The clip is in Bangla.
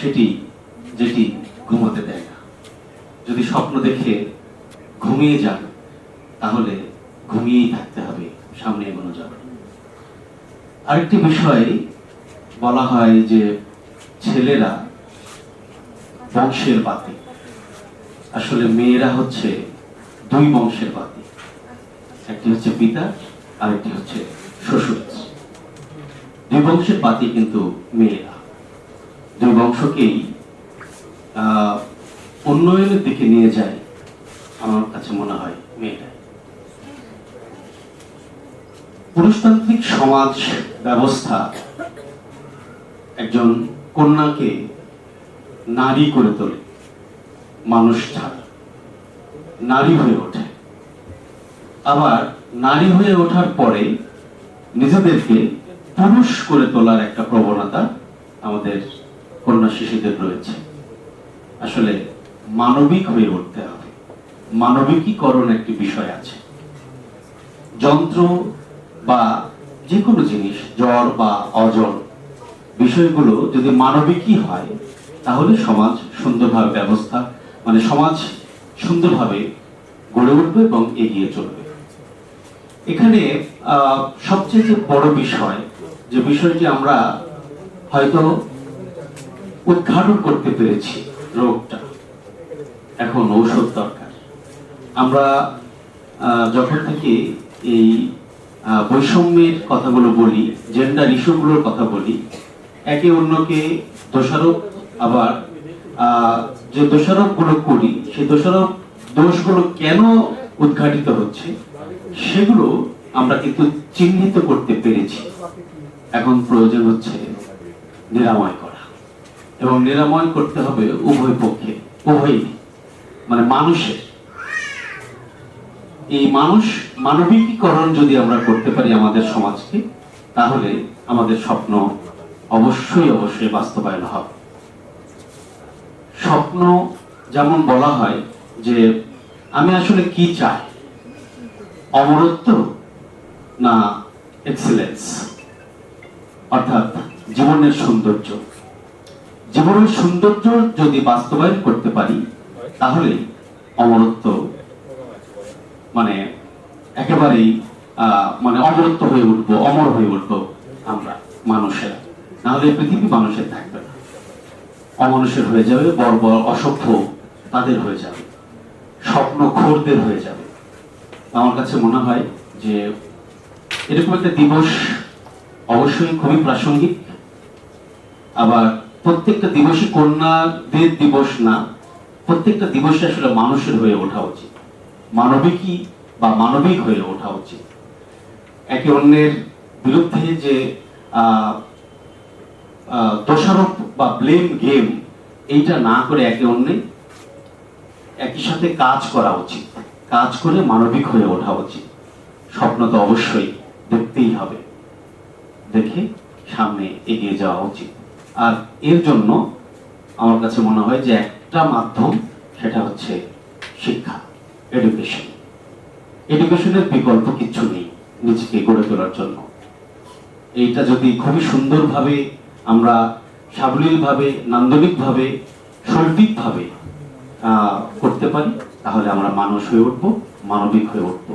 সেটি যেটি ঘুমোতে দেয় না। যদি স্বপ্ন দেখে ঘুমিয়ে যান, তাহলে ঘুমিয়েই থাকতে হবে, সামনে এগোনো যাবে আরেকটি বিষয় বলা হয় যে ছেলেরা বংশের বাতি। আসলে মেয়েরা হচ্ছে দুই বংশের বাতি। একটি হচ্ছে পিতা, আরেকটি হচ্ছে শ্বশুর। দুই বংশের বাতি কিন্তু মেয়েরা। আহ, উন্নয়নের দিকে নিয়ে যায় আমার কাছে মনে হয় মেয়েরা পুরুষতান্ত্রিক সমাজ ব্যবস্থা একজন কন্যাকে নারী করে তোলে মানুষ ছাড়া। নারী হয়ে ওঠে। আবার নারী হয়ে ওঠার পরে নিজেদেরকে পুরুষ করে তোলার একটা প্রবণতা আমাদের কন্যা শিশুদের রয়েছে। আসলে মানবিক হয়ে উঠতে হবে। মানবিকীকরণ একটি বিষয় আছে। যন্ত্র বা যে কোনো জিনিস জড় বা অজড় বিষয়গুলো যদি মানবিকই হয়, তাহলে সমাজ সুন্দরভাবে ব্যবস্থা মানে সমাজ সুন্দরভাবে গড়ে উঠবে এবং এগিয়ে চলবে। এখানে সবচেয়ে বড় বিষয়, যে বিষয়টি আমরা হয়তো উদ্ঘাটন করতে পেরেছি রোগটা। এখন ঔষধ দরকার। আমরা যখন থেকে এই বৈষম্যের কথাগুলো বলি জেন্ডার ইস্যুগুলোর কথা বলি, একে অন্যকে দোষারোপ, আবার যে দোষারোপগুলো করি, সেই দোষারোপ দোষগুলো কেন উদ্ঘাটিত হচ্ছে, সেগুলো আমরা কিন্তু চিহ্নিত করতে পেরেছি। এখন প্রয়োজন হচ্ছে নিরাময় করা। এবং নিরাময় করতে হবে উভয় পক্ষে, উভয়ই মানে মানুষের। এই মানুষ, মানবিকীকরণ যদি আমরা করতে পারি আমাদের সমাজকে, তাহলে আমাদের স্বপ্ন অবশ্যই অবশ্যই বাস্তবায়ন হবে। স্বপ্ন যেমন বলা হয় যে, আমি আসলে কি চাই? অমরত্ব না এক্সেলেন্স অর্থাৎ জীবনের সৌন্দর্য? জীবনের সৌন্দর্য যদি বাস্তবায়ন করতে পারি, তাহলে অমরত্ব মানে একেবারেই মানে অমরত্ব হয়ে উঠবো, অমর হয়ে উঠবো আমরা মানুষেরা। নাহলে পৃথিবী মানুষের থাকবে না। অমানুষের হয়ে যাবে, বড় বড় অসভ্য তাদের হয়ে যাবে। স্বপ্ন খোরদের হয়ে যাবে। আমার কাছে মনে হয় যে এরকম একটা দিবস অবশ্যই খুবই প্রাসঙ্গিক। আবার প্রত্যেকটা দিবসই কন্যাদের দিবস না, প্রত্যেকটা দিবসে আসলে মানুষের হয়ে ওঠা উচিত। মানবিকই বা মানবিক হয়ে ওঠা উচিত। একে অন্যের বিরুদ্ধে যে দোষারোপ বা ব্লেম গেম এইটা না করে একে অন্যে একই সাথে কাজ করা উচিত। কাজ করে মানবিক হয়ে ওঠা উচিত। স্বপ্ন তো অবশ্যই দেখতেই হবে। দেখে সামনে এগিয়ে যাওয়া উচিত। আর এর জন্য আমার কাছে মনে হয় যে একটা মাধ্যম সেটা হচ্ছে শিক্ষা এডুকেশন এডুকেশনের বিকল্প কিছু নেই নিজেকে গড়ে তোলার জন্য। এইটা যদি খুবই সুন্দরভাবে আমরা সাবলীলভাবে, নান্দনিকভাবে, শৈল্পিকভাবে করতে পারি, তাহলে আমরা মানুষ হয়ে উঠবো, মানবিক হয়ে উঠবো।